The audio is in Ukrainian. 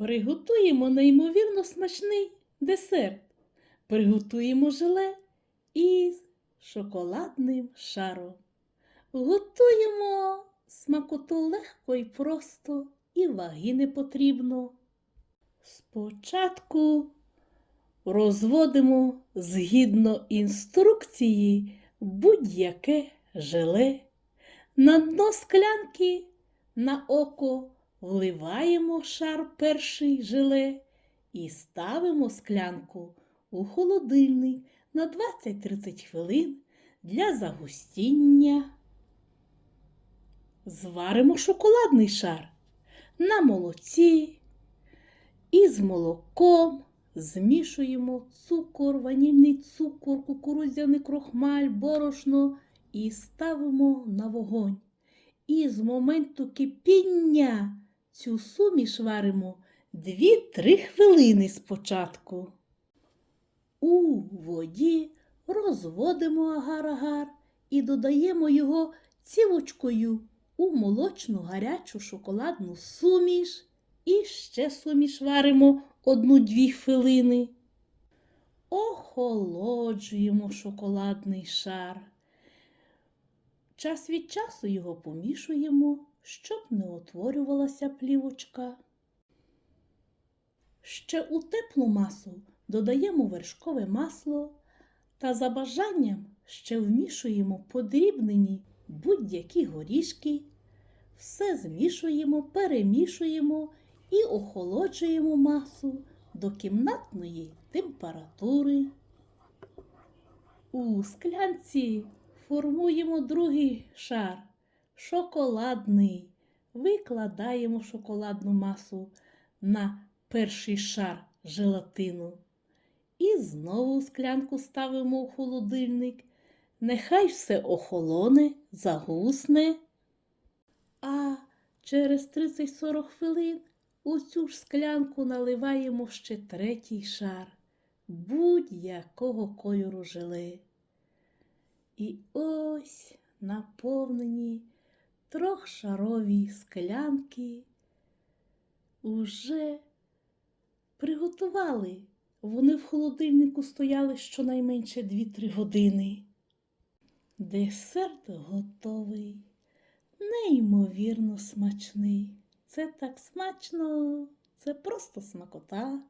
Приготуємо неймовірно смачний десерт. Приготуємо желе із шоколадним шаром. Готуємо смакоту легко і просто, і ваги не потрібно. Спочатку розводимо згідно інструкції будь-яке желе. На дно склянки на око вливаємо шар перший желе і ставимо склянку у холодильник на 20-30 хвилин для загустіння. Зваримо шоколадний шар на молоці із молоком. Змішуємо цукор, ванільний цукор, кукурудзяний крохмаль, борошно і ставимо на вогонь. І з моменту кипіння цю суміш варимо 2-3 хвилини спочатку. У воді розводимо агар-агар і додаємо його цівочкою у молочну гарячу шоколадну суміш. І ще суміш варимо одну-дві хвилини. Охолоджуємо шоколадний шар. Час від часу його помішуємо, щоб не утворювалася плівочка. Ще у теплу масу додаємо вершкове масло та за бажанням ще вмішуємо подрібнені будь-які горішки. Все змішуємо, перемішуємо і охолоджуємо масу до кімнатної температури. У склянці формуємо другий шар шоколадний. Викладаємо шоколадну масу на перший шар желатину. І знову склянку ставимо у холодильник. Нехай все охолоне, загусне. А через 30-40 хвилин у цю ж склянку наливаємо ще третій шар будь-якого кольору желе. І ось наповнені трьохшарові склянки уже приготували. Вони в холодильнику стояли щонайменше 2-3 години. Десерт готовий, неймовірно смачний. Це так смачно, це просто смакота.